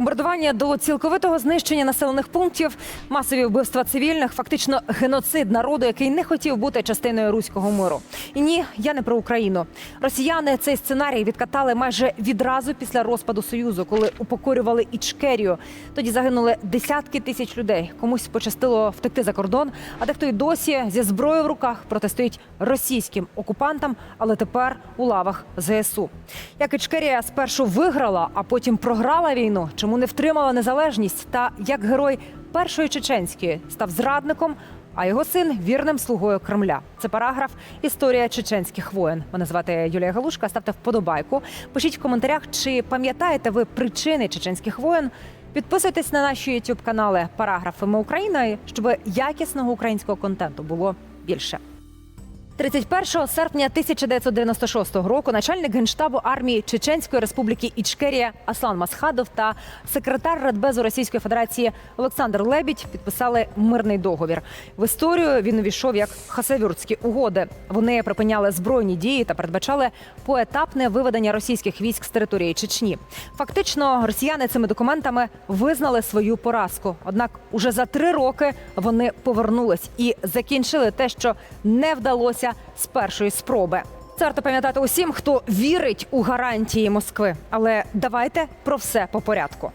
бомбардування до цілковитого знищення населених пунктів, масові вбивства цивільних, фактично геноцид народу, який не хотів бути частиною руського миру. І ні, я не про Україну. Росіяни цей сценарій відкатали майже відразу після розпаду союзу, коли упокорювали Ічкерію. Тоді загинули десятки тисяч людей. Комусь пощастило втекти за кордон, а дехто й досі зі зброєю в руках протистоїть російським окупантам, але тепер у лавах ЗСУ. Як Ічкерія спершу виграла, а потім програла війну, чому не втримала незалежність, та як герой першої чеченської став зрадником. А його син вірним слугою Кремля. Це параграф Історія чеченських воєн. Мене звати Юлія Галушка. Ставте вподобайку. Пишіть в коментарях, чи пам'ятаєте ви причини чеченських воєн. Підписуйтесь на наші youtube канали Параграфи Ми Україна, щоб якісного українського контенту було більше. 31 серпня 1996 року начальник генштабу армії Чеченської республіки Ічкерія Аслан Масхадов та секретар Радбезу Російської Федерації Олександр Лебідь підписали мирний договір. В історію він увійшов як хасавюртські угоди. Вони припиняли збройні дії та передбачали поетапне виведення російських військ з території Чечні. Фактично, росіяни цими документами визнали свою поразку. Однак, уже за три роки вони повернулись і закінчили те, що не вдалося з першої спроби. Це варто пам'ятати усім, хто вірить у гарантії Москви. Але давайте про все по порядку.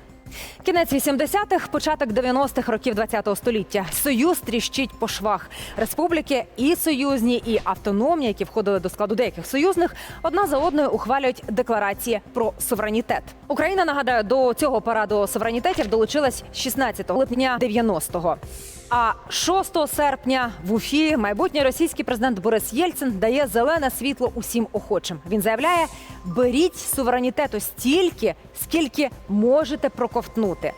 Кінець 80-х, початок 90-х років 20-го століття. Союз тріщить по швах. Республіки і союзні, і автономні, які входили до складу деяких союзних, одна за одною ухвалюють декларації про суверенітет. Україна нагадаю до цього параду суверенітетів долучилась 16 липня 90-го. А 6 серпня в Уфі майбутній російський президент Борис Єльцин дає зелене світло усім охочим. Він заявляє: беріть суверенітету стільки, скільки можете проковтнути.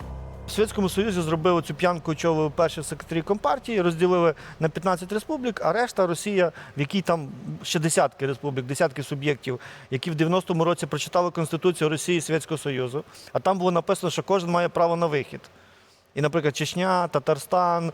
В Совєтському Союзі зробили цю п'янку човили перші секретарі компартії, розділили на 15 республік, а решта Росія, в якій там ще десятки республік, десятки суб'єктів, які в 90-му році прочитали Конституцію Росії і Союзу. А там було написано, що кожен має право на вихід. І, наприклад, Чечня, Татарстан,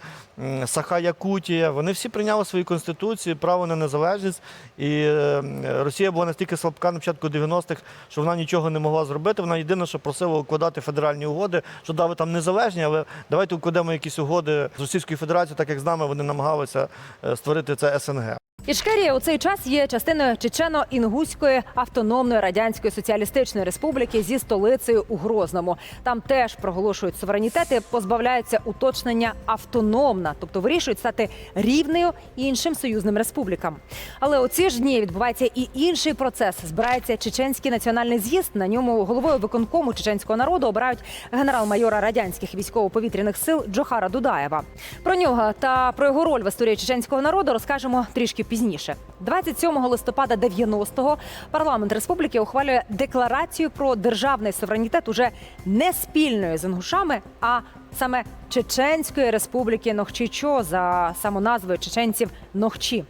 Саха Якутія, вони всі прийняли свої конституції, право на незалежність. І е, Росія була настільки слабка на початку 90-х, що вона нічого не могла зробити. Вона єдине, що просила укладати федеральні угоди, що да, ви там незалежні, але давайте укладемо якісь угоди з Російською Федерацією, так як з нами вони намагалися е, створити це СНГ. Ічкерія у цей час є частиною Чечено-Інгуської автономної радянської соціалістичної республіки зі столицею у Грозному. Там теж проголошують суверенітет і позбавляються уточнення автономна, тобто вирішують стати рівною іншим союзним республікам. Але у ці ж дні відбувається і інший процес. Збирається чеченський національний з'їзд. На ньому головою виконкому чеченського народу обирають генерал-майора радянських військово-повітряних сил Джохара Дудаєва. Про нього та про його роль в історії чеченського народу розкажемо трішки пізніше. 27 листопада 90-го парламент республіки ухвалює декларацію про державний суверенітет уже не спільною з інгушами, а саме Чеченської республіки Нохчичо за самоназвою чеченців Нохчі.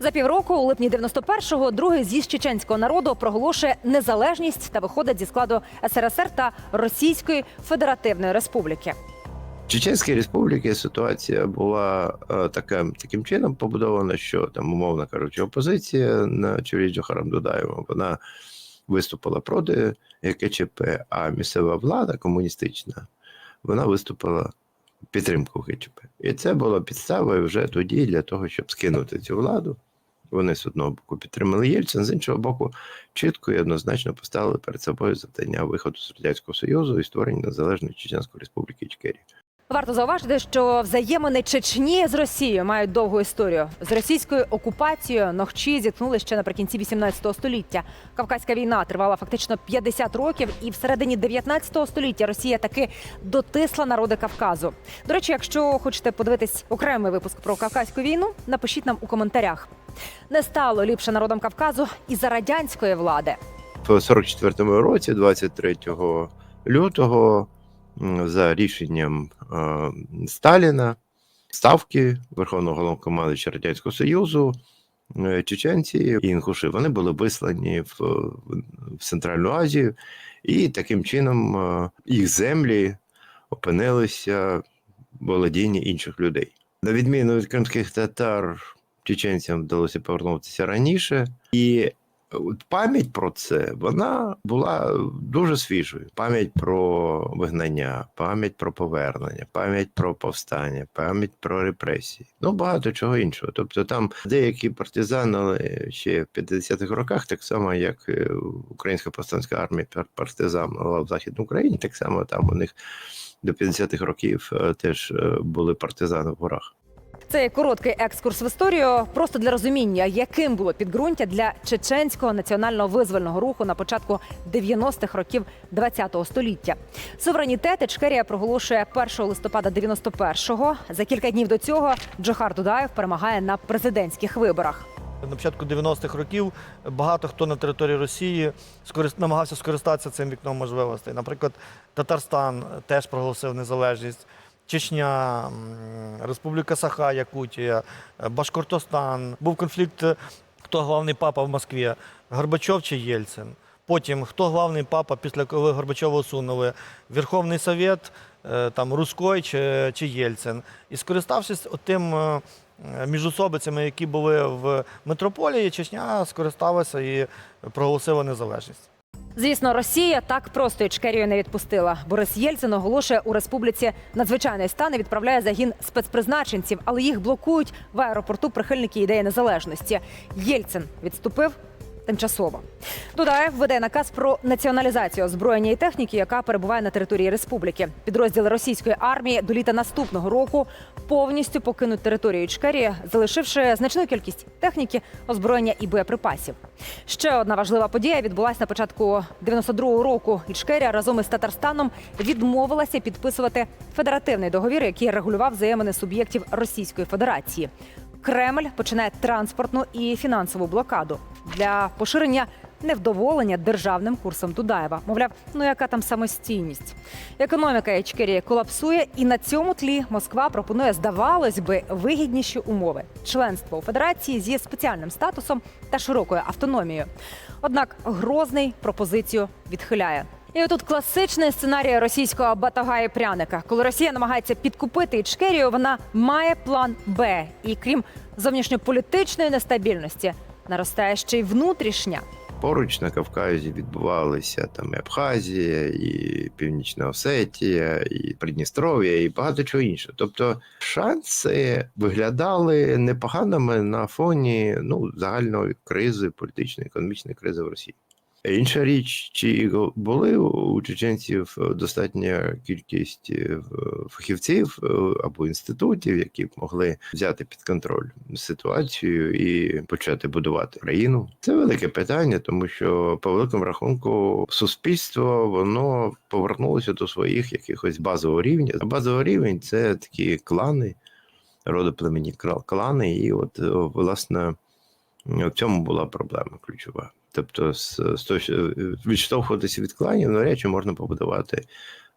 За півроку, у липні 91-го, другий з'їзд чеченського народу проголошує незалежність та виходить зі складу СРСР та Російської Федеративної Республіки. Чеченській республіці ситуація була е, така, таким чином побудована, що там, умовно кажучи, опозиція на чолі Джохаром Дудаєвим вона виступила проти КЧП, а місцева влада комуністична вона виступила підтримку КЧП. І це було підставою вже тоді для того, щоб скинути цю владу. Вони з одного боку підтримали Єльцин, з іншого боку, чітко і однозначно поставили перед собою завдання виходу з Радянського Союзу і створення незалежної Чеченської республіки Ічкерія. Варто зауважити, що взаємини Чечні з Росією мають довгу історію. З російською окупацією Нохчі зіткнули ще наприкінці 18 століття. Кавказька війна тривала фактично 50 років, і всередині 19 століття Росія таки дотисла народи Кавказу. До речі, якщо хочете подивитись окремий випуск про Кавказьку війну, напишіть нам у коментарях. Не стало ліпше народам Кавказу і за радянської влади. в 44-му році, 23 лютого, за рішенням е, Сталіна, ставки Верховного головнокомандуюча Радянського Союзу, е, чеченці і інгуші, вони були вислані в, в Центральну Азію, і таким чином е, їх землі опинилися в володінні інших людей. На відміну від кримських татар, чеченцям вдалося повернутися раніше, і От пам'ять про це вона була дуже свіжою. Пам'ять про вигнання, пам'ять про повернення, пам'ять про повстання, пам'ять про репресії. Ну багато чого іншого. Тобто там деякі партизани ще в 50-х роках, так само як е, Українська повстанська армія пар- партизанила в Західній Україні, так само там у них до 50-х років е, теж е, були партизани в горах. Це короткий екскурс в історію, просто для розуміння, яким було підґрунтя для чеченського національного визвольного руху на початку 90-х років ХХ століття. Суверенітет Ічкерія проголошує 1 листопада 91-го. За кілька днів до цього Джохар Дудаєв перемагає на президентських виборах. На початку 90-х років багато хто на території Росії намагався скористатися цим вікном можливостей. Наприклад, Татарстан теж проголосив незалежність, Чечня, Республіка Саха, Якутія, е, Башкортостан. Був конфлікт, хто главний папа в Москві, Горбачов чи Єльцин. Потім, хто главний папа після коли Горбачова усунули, Верховний Совет, е, там Руской чи, чи Єльцин. І скориставшись тим е, міжособицями, які були в метрополії, Чечня скористалася і проголосила незалежність. Звісно, Росія так просто Ічкерію не відпустила. Борис Єльцин оголошує у республіці надзвичайний стан і відправляє загін спецпризначенців, але їх блокують в аеропорту прихильники ідеї незалежності. Єльцин відступив. Тимчасово Дудаєв веде наказ про націоналізацію озброєння і техніки, яка перебуває на території республіки. Підрозділи російської армії до літа наступного року повністю покинуть територію Ічкерії, залишивши значну кількість техніки, озброєння і боєприпасів. Ще одна важлива подія відбулася на початку 92-го року. Ічкерія разом із Татарстаном відмовилася підписувати федеративний договір, який регулював взаємини суб'єктів Російської Федерації. Кремль починає транспортну і фінансову блокаду для поширення невдоволення державним курсом Дудаєва. Мовляв, ну яка там самостійність? Економіка Ічкерії колапсує, і на цьому тлі Москва пропонує, здавалось би, вигідніші умови: членство у федерації зі спеціальним статусом та широкою автономією. Однак Грозний пропозицію відхиляє. І отут класичний сценарій російського батага і пряника. Коли Росія намагається підкупити Ічкерію, вона має план Б. І крім зовнішньополітичної нестабільності, наростає ще й внутрішня. Поруч на Кавказі відбувалися там і Абхазія, і Північна Осетія, і Придністров'я, і багато чого іншого. Тобто шанси виглядали непоганими на фоні ну, загальної кризи, політичної, економічної кризи в Росії. Інша річ, чи були у чеченців достатня кількість е, фахівців е, або інститутів, які б могли взяти під контроль ситуацію і почати будувати країну? Це велике питання, тому що по великому рахунку суспільство воно повернулося до своїх якихось базового рівня. Базовий рівень це такі клани, родоплемені клани, і от е, власне в цьому була проблема ключова. Тобто, з, з відштовхуватися від кланів, навряд чи можна побудувати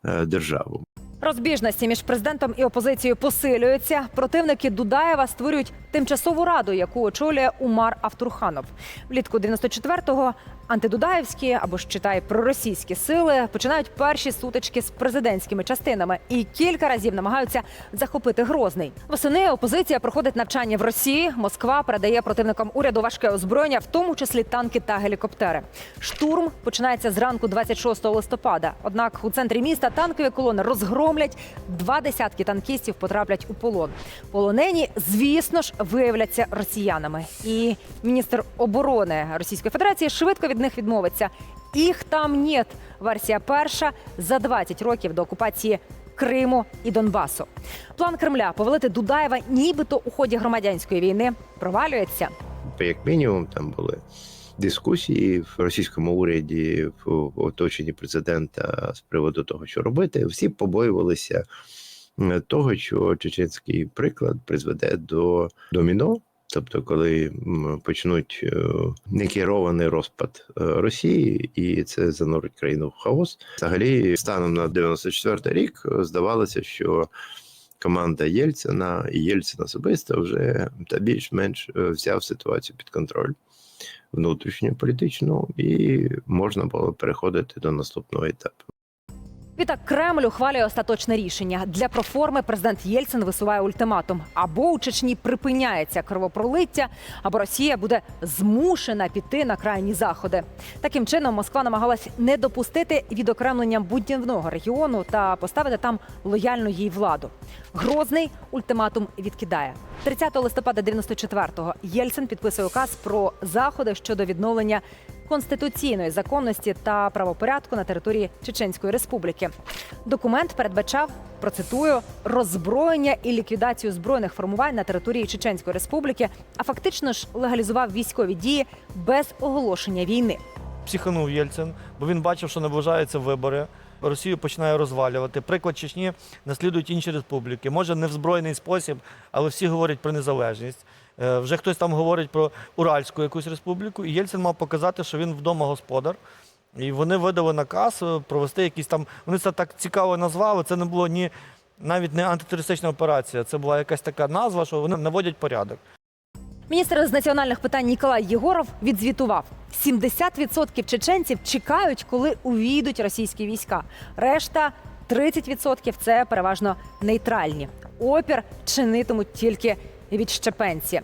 е, державу. Розбіжності між президентом і опозицією посилюються. Противники Дудаєва створюють тимчасову раду, яку очолює Умар Автурханов. Влітку 94-го антидудаєвські або ж читай проросійські сили починають перші сутички з президентськими частинами і кілька разів намагаються захопити Грозний. Восени опозиція проходить навчання в Росії. Москва передає противникам уряду важке озброєння, в тому числі танки та гелікоптери. Штурм починається зранку 26 листопада. Однак у центрі міста танкові колони розгромлять. Два десятки танкістів потраплять у полон. Полонені, звісно ж, виявляться росіянами. І міністр оборони Російської Федерації швидко від них відмовиться. Їх там нет. Версія перша за 20 років до окупації Криму і Донбасу. План Кремля повалити Дудаєва, нібито у ході громадянської війни, провалюється. Як мінімум, там були дискусії в російському уряді в оточенні президента з приводу того, що робити. Всі побоювалися того, що чеченський приклад призведе до доміно. Тобто, коли почнуть е, некерований розпад е, Росії, і це занурить країну в хаос, взагалі, станом на 94 рік е, здавалося, що команда Єльцина і Єльцин особисто вже та більш-менш взяв ситуацію під контроль внутрішньополітичну, і можна було переходити до наступного етапу. Відтак Кремль ухвалює остаточне рішення. Для проформи президент Єльцин висуває ультиматум: або у Чечні припиняється кровопролиття, або Росія буде змушена піти на крайні заходи. Таким чином, Москва намагалась не допустити відокремлення будівного регіону та поставити там лояльну їй владу. Грозний ультиматум відкидає. 30 листопада 94-го Єльцин підписує указ про заходи щодо відновлення конституційної законності та правопорядку на території Чеченської Республіки. Документ передбачав процитую роззброєння і ліквідацію збройних формувань на території Чеченської Республіки, а фактично ж легалізував військові дії без оголошення війни. Психанув Єльцин, бо він бачив, що наближаються вибори. Росію починає розвалювати. Приклад Чечні наслідують інші республіки. Може, не в збройний спосіб, але всі говорять про незалежність. Е, Вже хтось там говорить про Уральську якусь республіку. І Єльцин мав показати, що він вдома господар. І вони видали наказ е, провести якісь там. Вони це так цікаво назвали. Це не було ні навіть не антитерористична операція. Це була якась така назва, що вони наводять порядок. Міністр з національних питань Ніколай Єгоров відзвітував: 70% чеченців чекають, коли увійдуть російські війська. Решта 30% – це переважно нейтральні. Опір чинитимуть тільки відщепенці.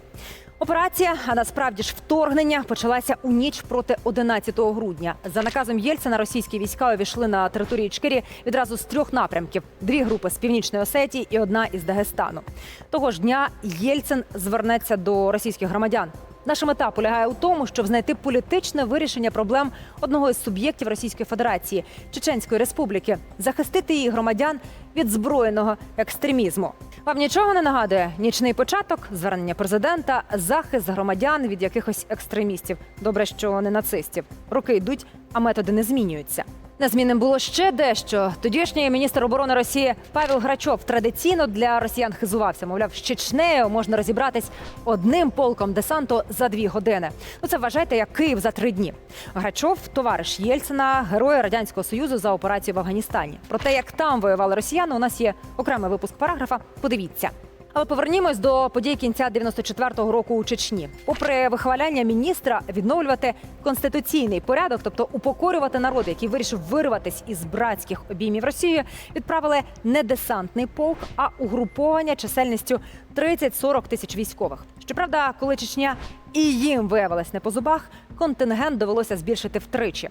Операція, а насправді ж вторгнення, почалася у ніч проти 11 грудня. За наказом Єльцина російські війська увійшли на територію Чкирі відразу з трьох напрямків: дві групи з північної Осетії і одна із Дагестану. Того ж дня Єльцин звернеться до російських громадян. Наша мета полягає у тому, щоб знайти політичне вирішення проблем одного із суб'єктів Російської Федерації Чеченської Республіки, захистити її громадян від збройного екстремізму. Вам нічого не нагадує нічний початок, звернення президента, захист громадян від якихось екстремістів. Добре, що не нацистів. Роки йдуть, а методи не змінюються. Незмінним було ще дещо. Тодішній міністр оборони Росії Павел Грачов традиційно для росіян хизувався. Мовляв, з Чечнею можна розібратись одним полком десанту за дві години. Ну це вважайте як Київ за три дні. Грачов товариш Єльцина, герой радянського союзу за операцію в Афганістані. Про те, як там воювали росіяни, у нас є окремий випуск параграфа. Подивіться. Але повернімось до подій кінця 94-го року у Чечні. Попри вихваляння міністра, відновлювати конституційний порядок, тобто упокорювати народ, який вирішив вирватись із братських обіймів Росії, відправили не десантний полк, а угруповання чисельністю 30-40 тисяч військових. Щоправда, коли Чечня і їм виявилась не по зубах, контингент довелося збільшити втричі.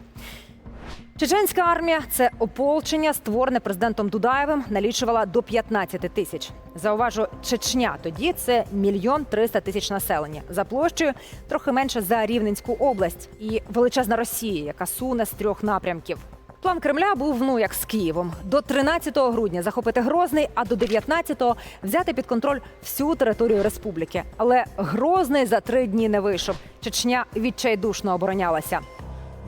Чеченська армія це ополчення, створене президентом Дудаєвим, налічувала до 15 тисяч. Зауважу, Чечня тоді це мільйон триста тисяч населення. За площею трохи менше за Рівненську область і величезна Росія, яка суне з трьох напрямків. План Кремля був ну як з Києвом. До 13 грудня захопити Грозний, а до 19-го взяти під контроль всю територію республіки. Але Грозний за три дні не вийшов. Чечня відчайдушно оборонялася.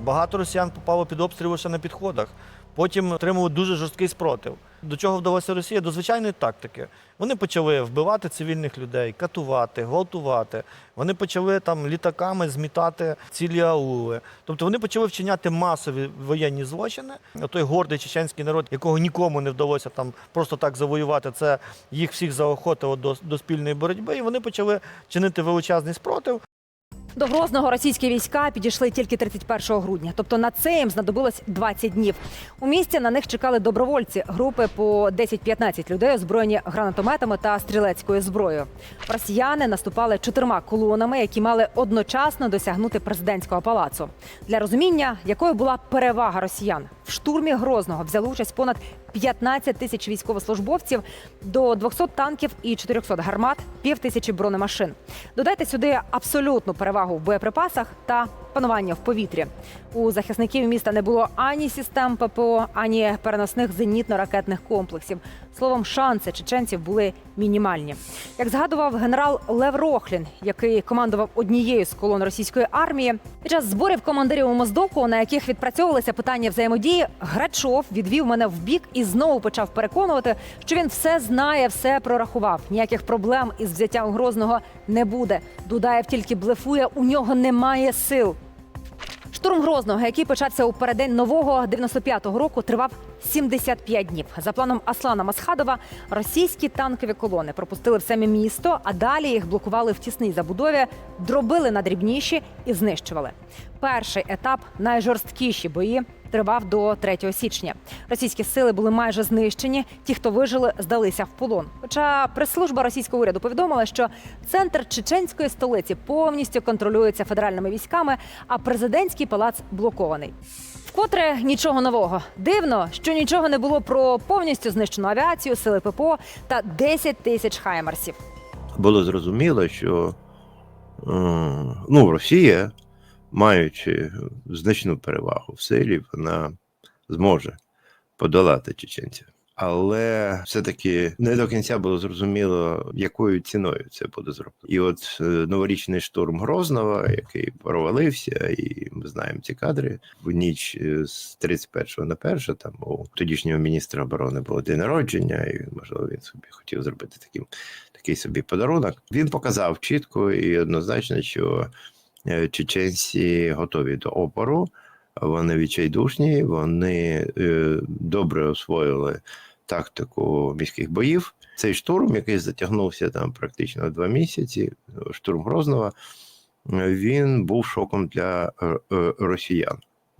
Багато росіян попало під обстріли ще на підходах. Потім отримали дуже жорсткий спротив. До чого вдалося Росія? До звичайної тактики. Вони почали вбивати цивільних людей, катувати, гвалтувати. Вони почали там літаками змітати цілі аули. Тобто вони почали вчиняти масові воєнні злочини. Той гордий чеченський народ, якого нікому не вдалося там просто так завоювати, це їх всіх заохотило до, до спільної боротьби. І вони почали чинити величезний спротив. До Грозного російські війська підійшли тільки 31 грудня, тобто на це їм знадобилось 20 днів. У місті на них чекали добровольці, групи по 10-15 людей, озброєні гранатометами та стрілецькою зброєю. Росіяни наступали чотирма колонами, які мали одночасно досягнути президентського палацу. Для розуміння, якою була перевага росіян в штурмі Грозного взяли участь понад 15 тисяч військовослужбовців, до 200 танків і 400 гармат, пів тисячі бронемашин. Додайте сюди абсолютну перевагу в боєприпасах та панування в повітрі. У захисників міста не було ані систем ППО, ані переносних зенітно-ракетних комплексів. Словом, шанси чеченців були мінімальні. Як згадував генерал Лев Рохлін, який командував однією з колон російської армії, під час зборів командирів у Моздоку, на яких відпрацьовувалися питання взаємодії, Грачов відвів мене в бік і знову почав переконувати, що він все знає, все прорахував. Ніяких проблем із взяттям Грозного не буде. Дудаєв тільки блефує, у нього немає сил. Штурм Грозного, який почався у переддень нового 95-го року, тривав 75 днів. За планом Аслана Масхадова, російські танкові колони пропустили в саме місто, а далі їх блокували в тісній забудові, дробили на дрібніші і знищували. Перший етап найжорсткіші бої тривав до 3 січня. Російські сили були майже знищені. Ті, хто вижили, здалися в полон. Хоча прес-служба російського уряду повідомила, що центр чеченської столиці повністю контролюється федеральними військами, а президентський палац блокований. Вкотре нічого нового. Дивно, що нічого не було про повністю знищену авіацію, сили ППО та 10 тисяч хаймарсів. Було зрозуміло, що ну, Росія, маючи значну перевагу в силі, вона зможе подолати чеченців. Але все-таки не до кінця було зрозуміло, якою ціною це буде зроблено. І от е, новорічний штурм Грозного, який провалився, і ми знаємо ці кадри в ніч е, з 31 на 1, там у тодішнього міністра оборони було день народження, і можливо він собі хотів зробити таким такий собі подарунок. Він показав чітко і однозначно, що чеченці готові до опору. Вони відчайдушні, вони е, добре освоїли тактику міських боїв. Цей штурм, який затягнувся там практично два місяці, штурм Грозного, е, він був шоком для е, е, росіян,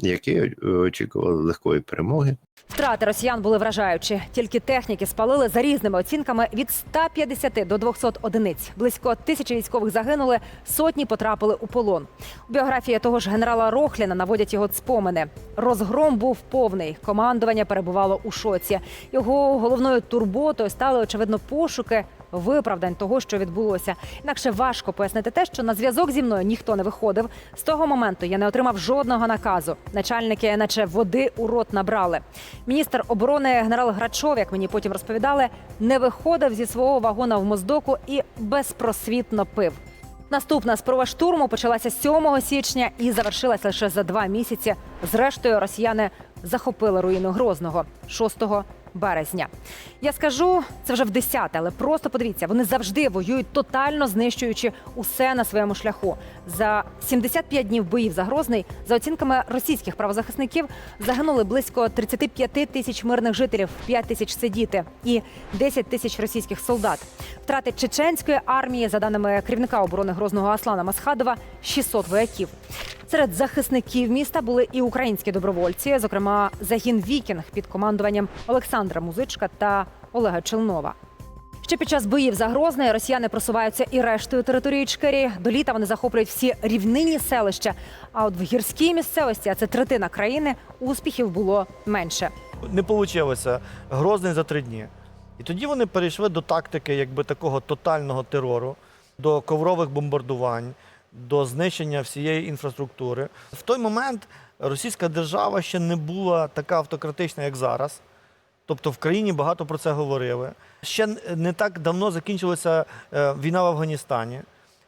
які е, очікували легкої перемоги. Втрати росіян були вражаючі. Тільки техніки спалили за різними оцінками від 150 до 200 одиниць. Близько тисячі військових загинули, сотні потрапили у полон. У біографії того ж генерала Рохліна наводять його спомини. Розгром був повний. Командування перебувало у шоці. Його головною турботою стали очевидно пошуки. Виправдань того, що відбулося, інакше важко пояснити те, що на зв'язок зі мною ніхто не виходив. З того моменту я не отримав жодного наказу. Начальники, наче води у рот набрали. Міністр оборони генерал Грачов, як мені потім розповідали, не виходив зі свого вагона в Моздоку і безпросвітно пив. Наступна спроба штурму почалася 7 січня і завершилася лише за два місяці. Зрештою, росіяни захопили руїну Грозного 6 березня. Я скажу це вже в десяте, але просто подивіться, вони завжди воюють тотально знищуючи усе на своєму шляху. За 75 днів боїв за Грозний, за оцінками російських правозахисників, загинули близько 35 тисяч мирних жителів, 5 тисяч це діти і 10 тисяч російських солдат. Втрати чеченської армії, за даними керівника оборони Грозного Аслана Масхадова, 600 вояків. Серед захисників міста були і українські добровольці, зокрема загін Вікінг під командуванням Олександра Музичка та Олега Челнова. Ще під час боїв за Грозне росіяни просуваються і рештою території Ічкерії. До літа вони захоплюють всі рівнинні селища. А от в гірській місцевості, а це третина країни, успіхів було менше. не вийшло Грозний за три дні. І тоді вони перейшли до тактики якби такого тотального терору, до коврових бомбардувань, до знищення всієї інфраструктури. В той момент російська держава ще не була така автократична, як зараз. Тобто в країні багато про це говорили. Ще не так давно закінчилася е, війна в Афганістані.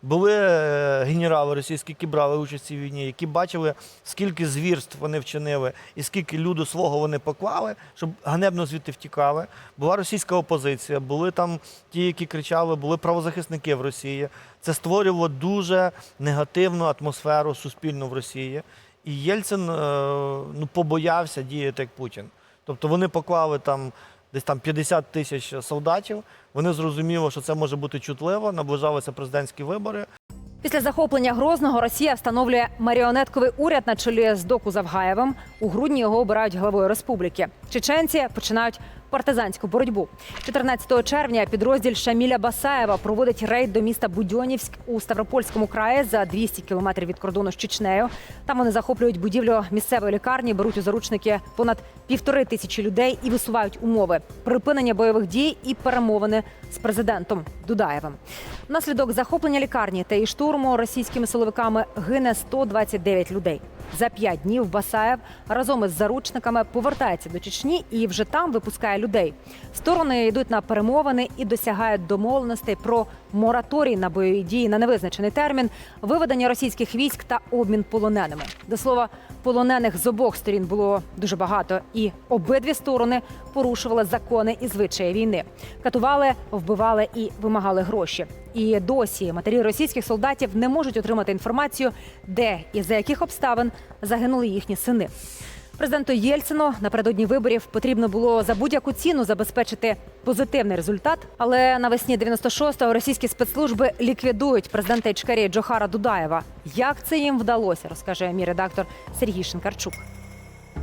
Були е, генерали російські, які брали участь у війні, які бачили, скільки звірств вони вчинили і скільки люду свого вони поклали, щоб ганебно звідти втікали. Була російська опозиція, були там ті, які кричали, були правозахисники в Росії. Це створювало дуже негативну атмосферу суспільну в Росії. І Єльцин е, ну, побоявся діяти як Путін. Тобто вони поклали там десь там 50 тисяч солдатів. Вони зрозуміли, що це може бути чутливо, наближалися президентські вибори. Після захоплення Грозного Росія встановлює маріонетковий уряд на чолі з Доку Завгаєвим. У грудні його обирають главою республіки. Чеченці починають партизанську боротьбу. 14 червня підрозділ Шаміля Басаєва проводить рейд до міста Будьонівськ у Ставропольському краї за 200 кілометрів від кордону з Чечнею. Там вони захоплюють будівлю місцевої лікарні, беруть у заручники понад півтори тисячі людей і висувають умови припинення бойових дій і перемовини з президентом Дудаєвим. Внаслідок захоплення лікарні та і штурму російськими силовиками гине 129 людей. За п'ять днів Басаєв разом із заручниками повертається до Чечні і вже там випускає людей. Сторони йдуть на перемовини і досягають домовленостей про мораторій на бойові дії на невизначений термін, виведення російських військ та обмін полоненими. До слова, полонених з обох сторін було дуже багато, і обидві сторони порушували закони і звичаї війни, катували, вбивали і вимагали гроші. І досі матері російських солдатів не можуть отримати інформацію, де і за яких обставин загинули їхні сини. Президенту Єльцину напередодні виборів потрібно було за будь-яку ціну забезпечити позитивний результат. Але навесні 96-го російські спецслужби ліквідують президента Ічкерії Джохара Дудаєва. Як це їм вдалося, розкаже мій редактор Сергій Шинкарчук.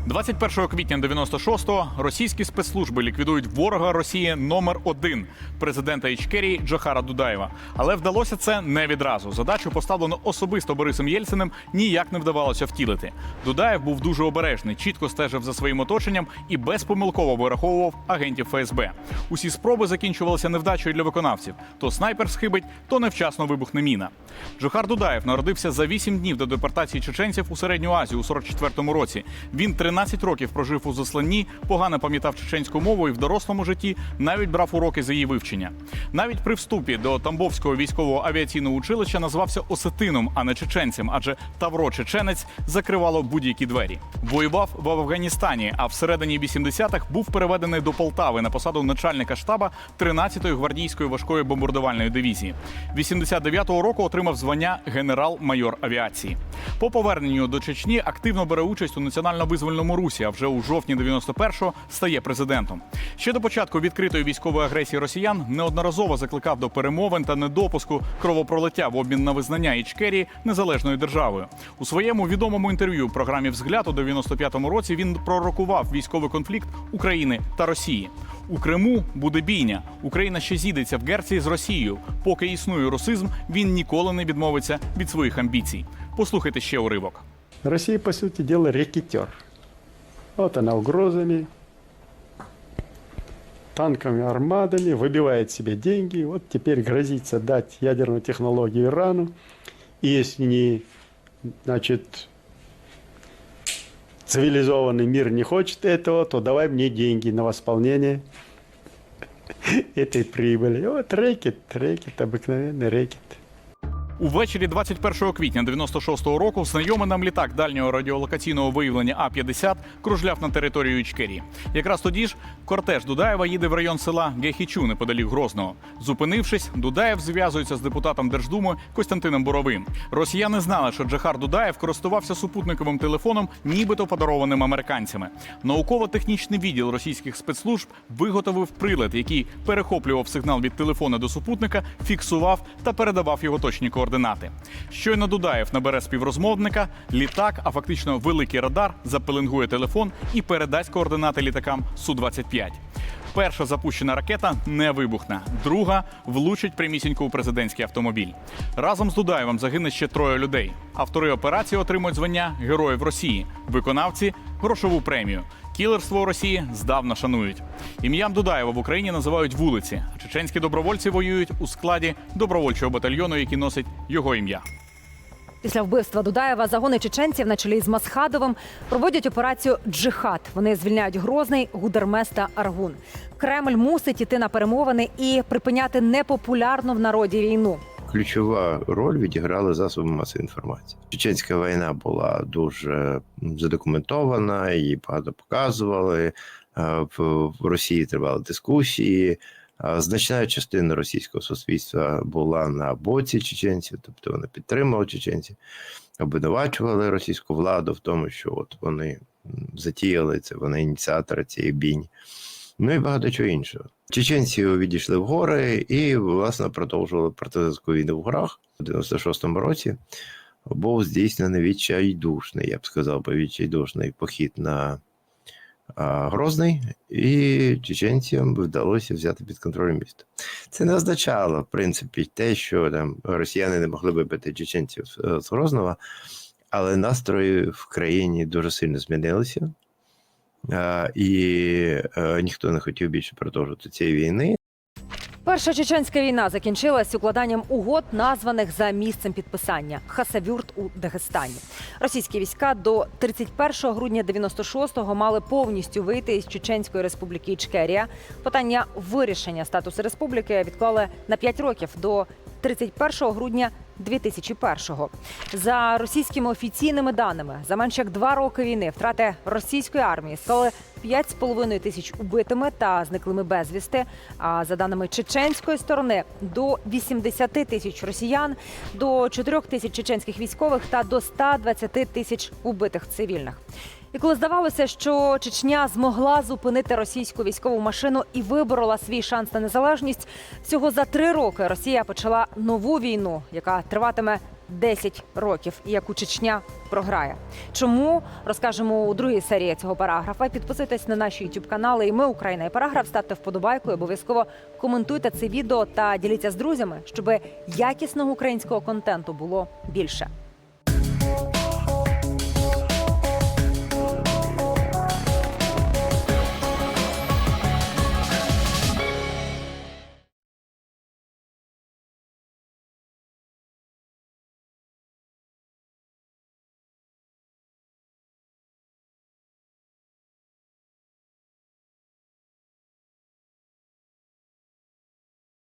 21 квітня 96-го російські спецслужби ліквідують ворога Росії номер один президента Ічкерії Джохара Дудаєва. Але вдалося це не відразу. Задачу поставлену особисто Борисом Єльциним ніяк не вдавалося втілити. Дудаєв був дуже обережний, чітко стежив за своїм оточенням і безпомилково вираховував агентів ФСБ. Усі спроби закінчувалися невдачею для виконавців: то снайпер схибить, то невчасно вибухне міна. Джохар Дудаєв народився за 8 днів до депортації чеченців у середню Азію у 44-му році. Він 13 років прожив у засланні, погано пам'ятав чеченську мову і в дорослому житті навіть брав уроки з її вивчення. Навіть при вступі до Тамбовського військового авіаційного училища назвався осетином, а не чеченцем, адже Тавро чеченець закривало будь-які двері. Воював в Афганістані, а всередині 80-х був переведений до Полтави на посаду начальника штаба 13-ї гвардійської важкої бомбардувальної дивізії. 89-го року отримав звання генерал-майор авіації. По поверненню до Чечні активно бере участь у національно-визвольному русі, а вже у жовтні 91-го стає президентом. Ще до початку відкритої військової агресії росіян неодноразово закликав до перемовин та недопуску кровопролиття в обмін на визнання Ічкерії незалежною державою. У своєму відомому інтерв'ю програмі «Взгляд» у 95-му році він пророкував військовий конфлікт України та Росії. У Криму буде бійня. Україна ще зійдеться в Герці з Росією. Поки існує русизм, він ніколи не відмовиться від своїх амбіцій. Послухайте ще уривок. Россия, по сути дела, рекетер. Вот она угрозами, танками, армадами, выбивает себе деньги. Вот теперь грозится дать ядерную технологию Ирану. И если не, значит, цивилизованный мир не хочет этого, то давай мне деньги на восполнение этой прибыли. Вот рэкет, рэкет, обыкновенный рэкет. Увечері 21 квітня 96-го року знайомий нам літак дальнього радіолокаційного виявлення А-50 кружляв на територію Ічкерії. Якраз тоді ж кортеж Дудаєва їде в район села Гехічу неподалік Грозного. Зупинившись, Дудаєв зв'язується з депутатом Держдуми Костянтином Боровим. Росіяни знали, що Джахар Дудаєв користувався супутниковим телефоном, нібито подарованим американцями. Науково-технічний відділ російських спецслужб виготовив прилад, який перехоплював сигнал від телефона до супутника, фіксував та передавав його точні координати. Щойно Дудаєв набере співрозмовника, літак, а фактично великий радар, запеленгує телефон і передасть координати літакам Су-25. Перша запущена ракета не вибухне, друга влучить прямісінько у президентський автомобіль. Разом з Дудаєвим загине ще троє людей. Автори операції отримують звання Героїв Росії, виконавці грошову премію. Кілерство у Росії здавна шанують. Ім'ям Дудаєва в Україні називають вулиці. Чеченські добровольці воюють у складі добровольчого батальйону, який носить його ім'я. Після вбивства Дудаєва загони чеченців на чолі з Масхадовим проводять операцію Джихад. Вони звільняють Грозний, Гудермес та Аргун. Кремль мусить іти на перемовини і припиняти непопулярну в народі війну. Ключова роль відіграли засоби масової інформації. Чеченська війна була дуже задокументована, її багато показували. Е, В Росії тривали дискусії. Е, Значна частина російського суспільства була на боці чеченців, тобто вони підтримували чеченців, обвинувачували російську владу в тому, що от вони затіяли це, вони ініціатори цієї бійні. Ну і багато чого іншого. Чеченці відійшли в гори і, власне, продовжували партизанську війну в горах у 96-му році. Був здійснений відчайдушний, я б сказав, би, відчайдушний похід на а, Грозний, і чеченцям вдалося взяти під контроль місто. Це не означало, в принципі, те, що там росіяни не могли вибити чеченців з- Грозного, але настрої в країні дуже сильно змінилися. І е, ніхто не хотів більше продовжувати цієї війни. Перша чеченська війна закінчилась укладанням угод, названих за місцем підписання Хасавюрт у Дагестані. Російські війська до 31 грудня 96-го мали повністю вийти із Чеченської республіки Ічкерія. Питання вирішення статусу республіки відклали на 5 років до 31 грудня 2001-го. За російськими офіційними даними, за менш як два роки війни втрати російської армії склали 5,5 тисяч убитими та зниклими безвісти. А за даними чеченської сторони, до 80 тисяч росіян, до 4 тисяч чеченських військових та до 120 тисяч убитих цивільних. І коли здавалося, що Чечня змогла зупинити російську військову машину і виборола свій шанс на незалежність, всього за три роки Росія почала нову війну, яка триватиме 10 років, і яку Чечня програє. Чому розкажемо у другій серії цього параграфа? Підписуйтесь на наші youtube канали. І ми Україна і параграф. Ставте вподобайку. і Обов'язково коментуйте це відео та діліться з друзями, щоб якісного українського контенту було більше.